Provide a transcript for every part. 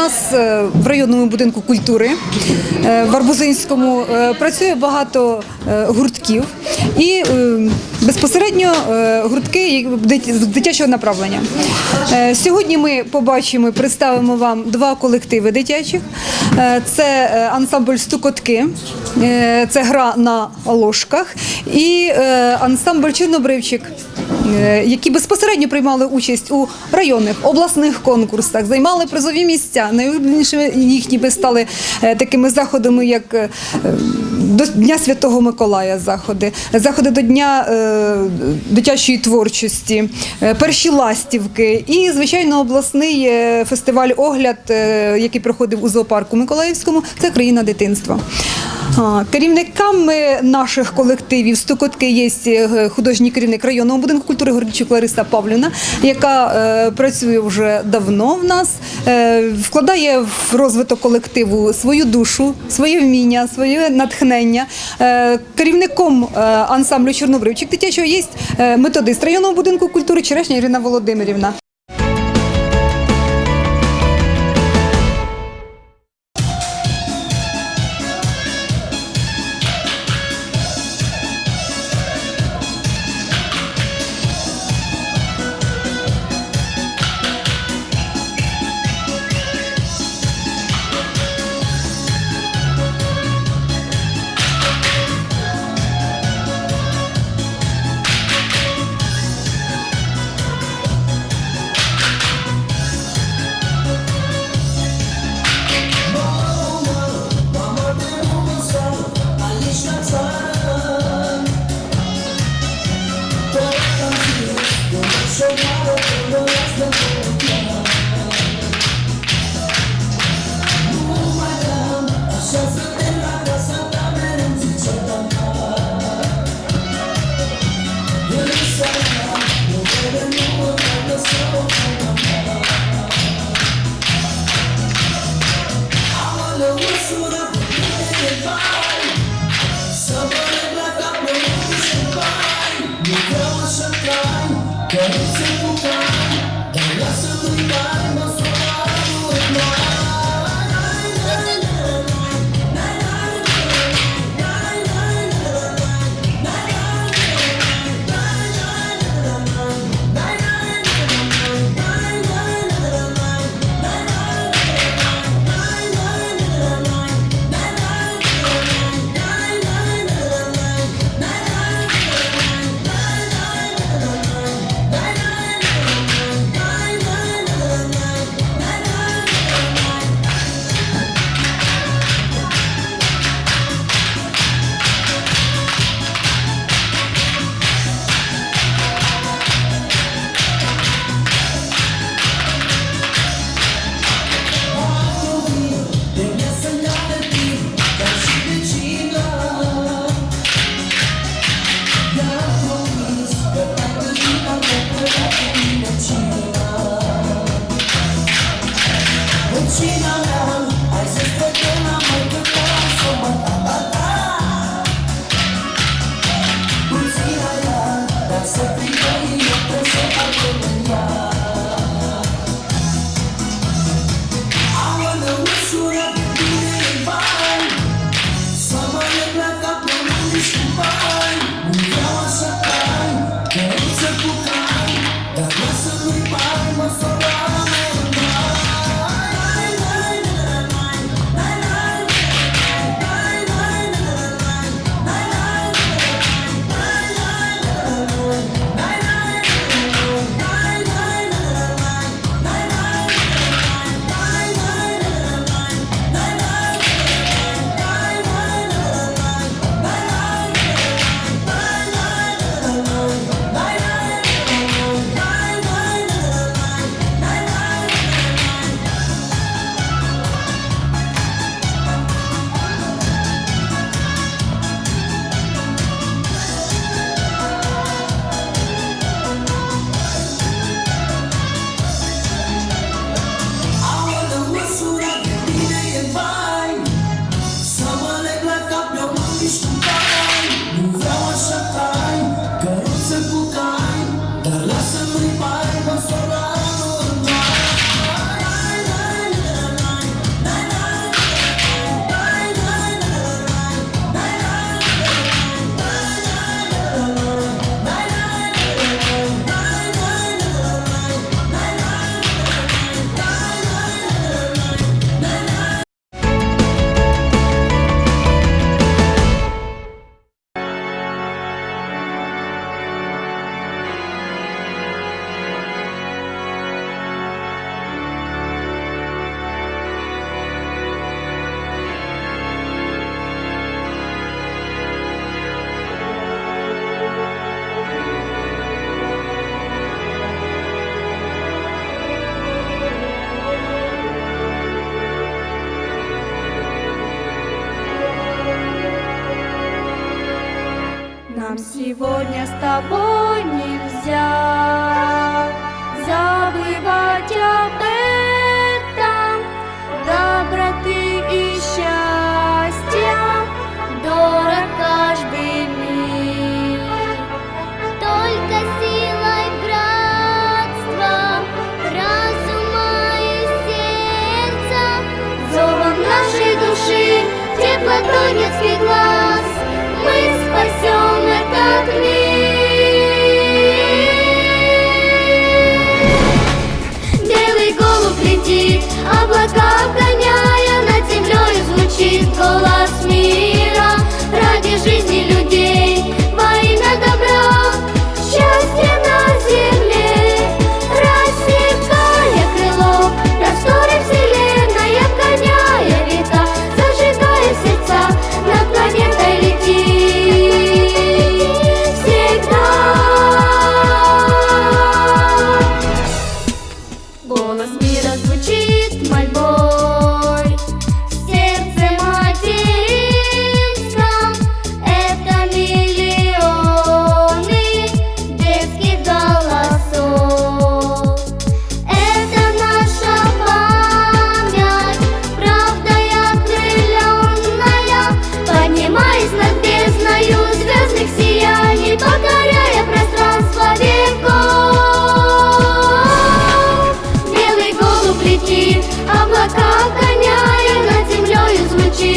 нас е, в районному будинку культури е, в Арбузинському е, працює багато гуртків. І безпосередньо е, гуртки дитячого направлення. Е, Сьогодні ми побачимо і представимо вам два колективи дитячих. Е, Це ансамбль стукотки, це гра на ложках, і ансамбль Чорнобривчик які безпосередньо приймали участь у районних обласних конкурсах, займали призові місця. Найулюбленішими їхніми стали такими заходами, як до Дня Святого Миколая заходи, заходи до Дня дитячої творчості, е, перші ластівки і, звичайно, обласний е, фестиваль огляд, е, який проходив у зоопарку Миколаївському. Це країна дитинства. Керівниками наших колективів стукотки є е, художній керівник районного будинку культури Гордічук Лариса Павлівна, яка е, працює вже давно в нас, е, вкладає в розвиток колективу свою душу, своє вміння, своє натхнення. Е, керівником е, ансамблю Чорнобривчик дитячого є е, методист районного будинку культури Черешня Ірина Володимирівна. сегодня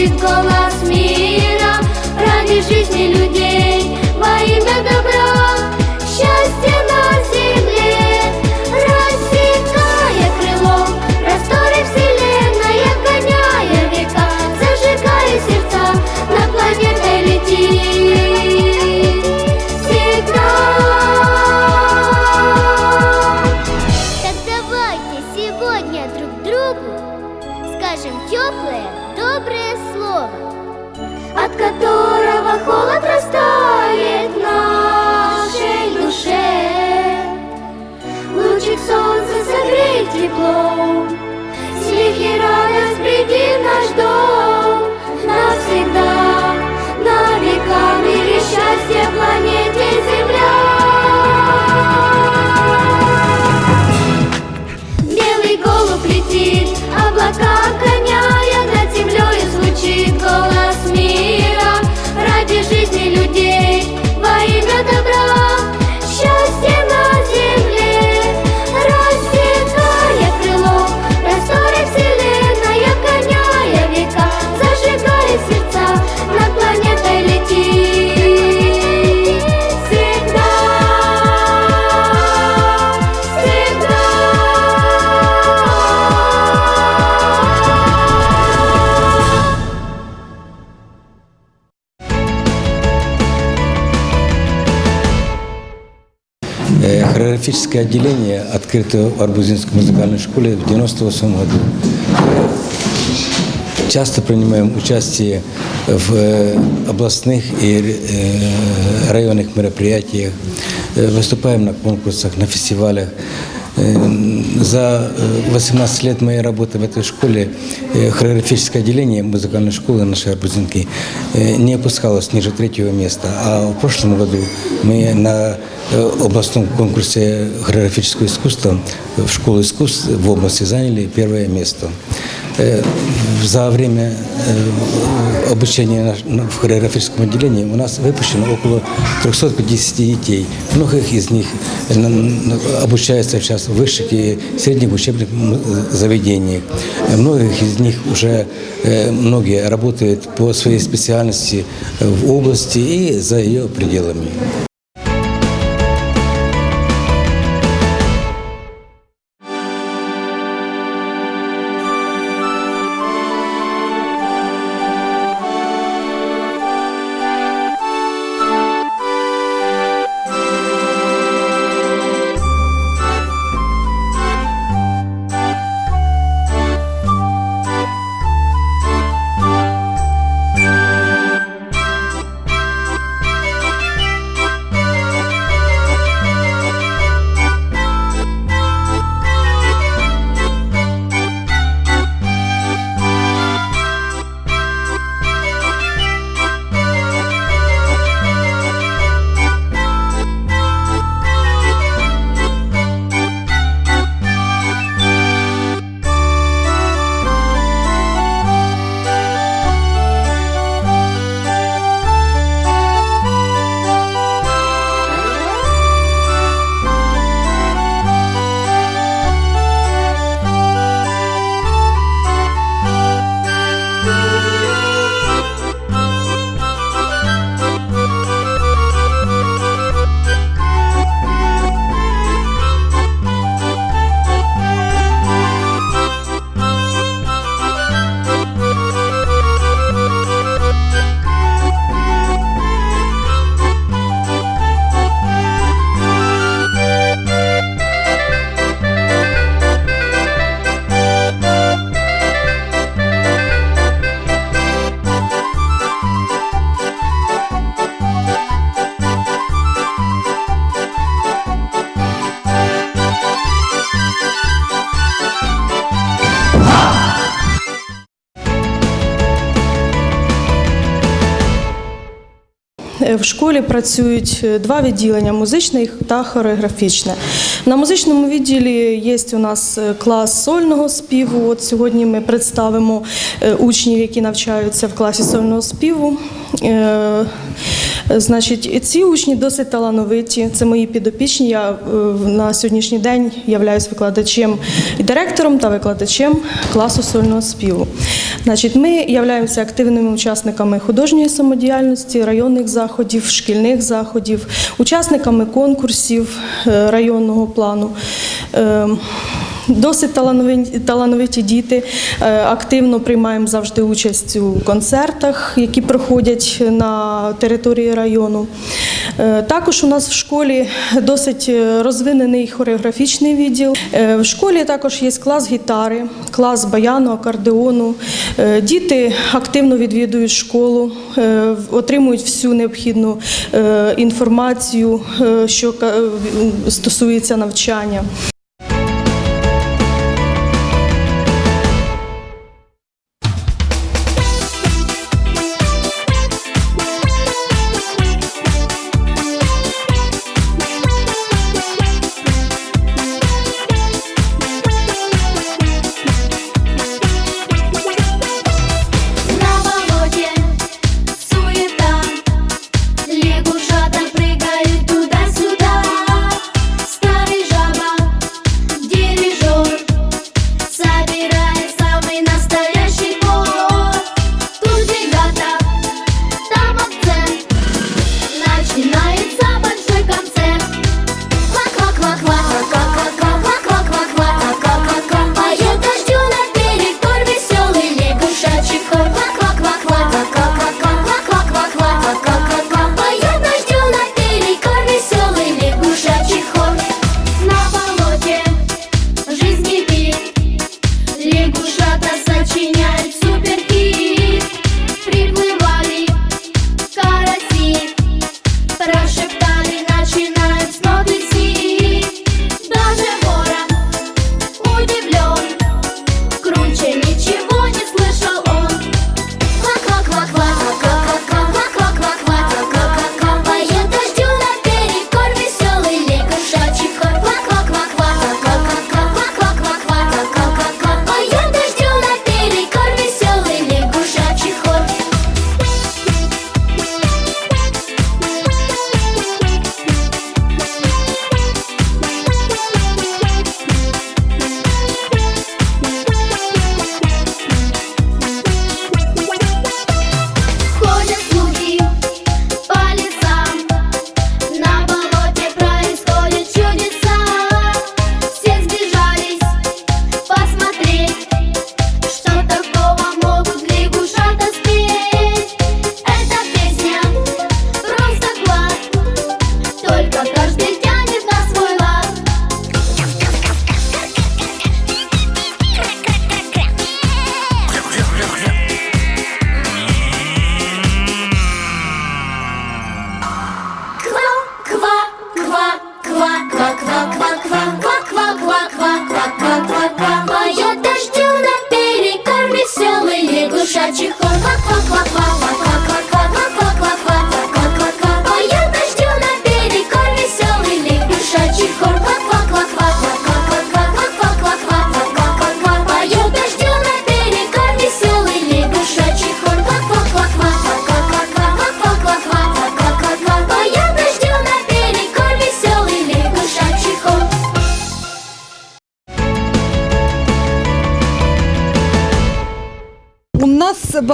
you go Хореографическое отделение открыто в Арбузинской музыкальной школе в 98 году. Э, Часто принимаем участие в э, областных и э, районных мероприятиях, Э, выступаем на конкурсах, на фестивалях. Э, За э, 18 лет моей работы в этой школе э, хореографическое отделение музыкальной школы нашей Арбузинки э, не опускалось ниже третьего места. А в прошлом году мы на э, областном конкурсе хореографического искусства в школу искусств в области заняли первое место. Э, За время э, обучения наш- на- в хореографическом отделении у нас выпущено около 350 детей. Многих из них э, на- на- обучаются сейчас в высших и средних учебных м, заведениях. Э, Многих из них уже э, многие работают по своей специальности э, в области и за ее пределами. В школі працюють е, два відділення музичне та хореографічне. На музичному відділі є у нас е, клас сольного співу. От сьогодні ми представимо е, учнів, які навчаються в класі сольного співу. Значить, ці учні досить талановиті. Це мої підопічні. Я е, на сьогоднішній день являюсь викладачем і директором та викладачем класу сольного співу. Значить, ми являємося активними учасниками художньої самодіяльності, районних заходів, шкільних заходів, учасниками конкурсів е, районного плану. Досить талановиті, талановиті діти. Е, Активно приймаємо завжди участь у концертах, які проходять на території району. Е, Також у нас в школі досить розвинений хореографічний відділ. Е, В школі також є клас гітари, клас баяну, акордеону. Діти активно відвідують школу, отримують всю необхідну інформацію, що стосується навчання.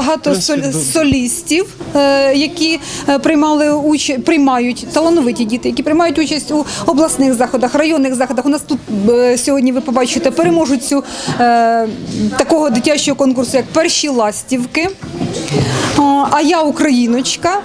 Багато солістів, е, які е, приймали участь, приймають талановиті діти, які приймають участь у обласних заходах, районних заходах. У нас тут е, сьогодні ви побачите переможецю такого дитячого конкурсу, як перші ластівки. А я україночка.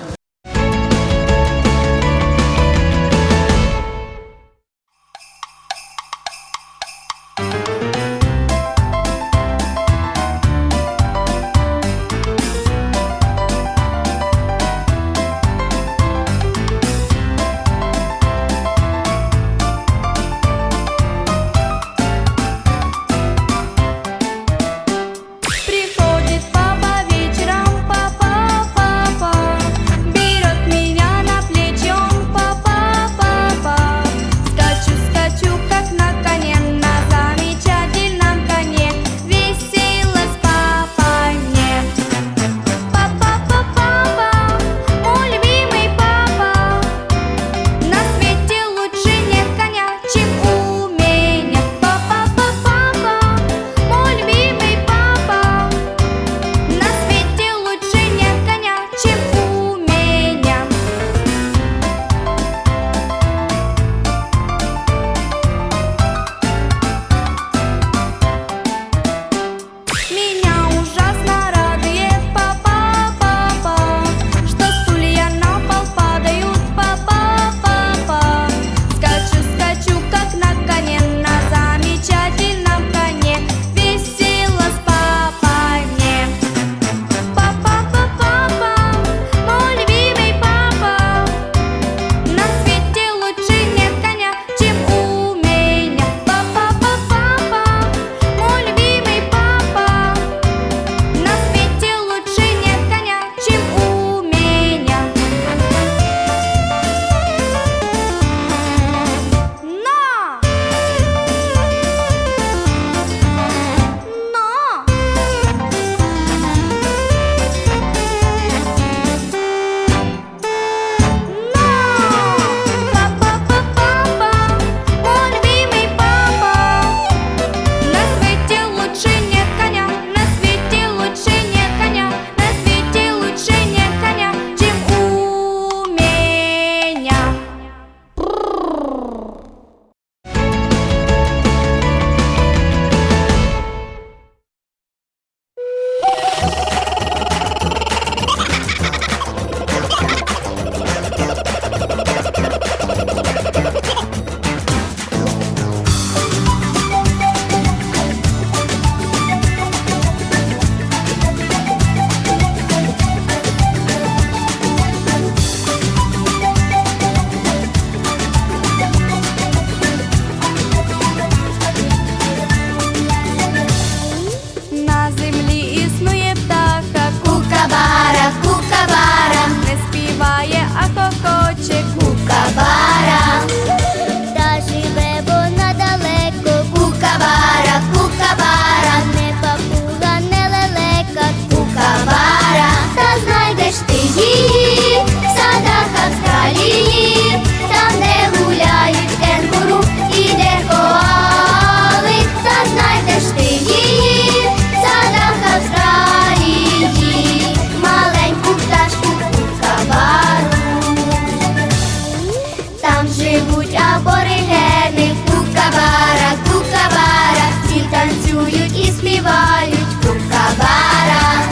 танцюють і співають кукабара,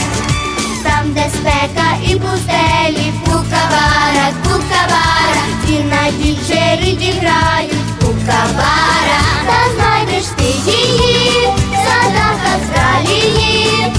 там, де спека і пустелі, кукабара, кукабара, і на діджериді грають кукабара, та знайдеш ти її, в садах Австралії.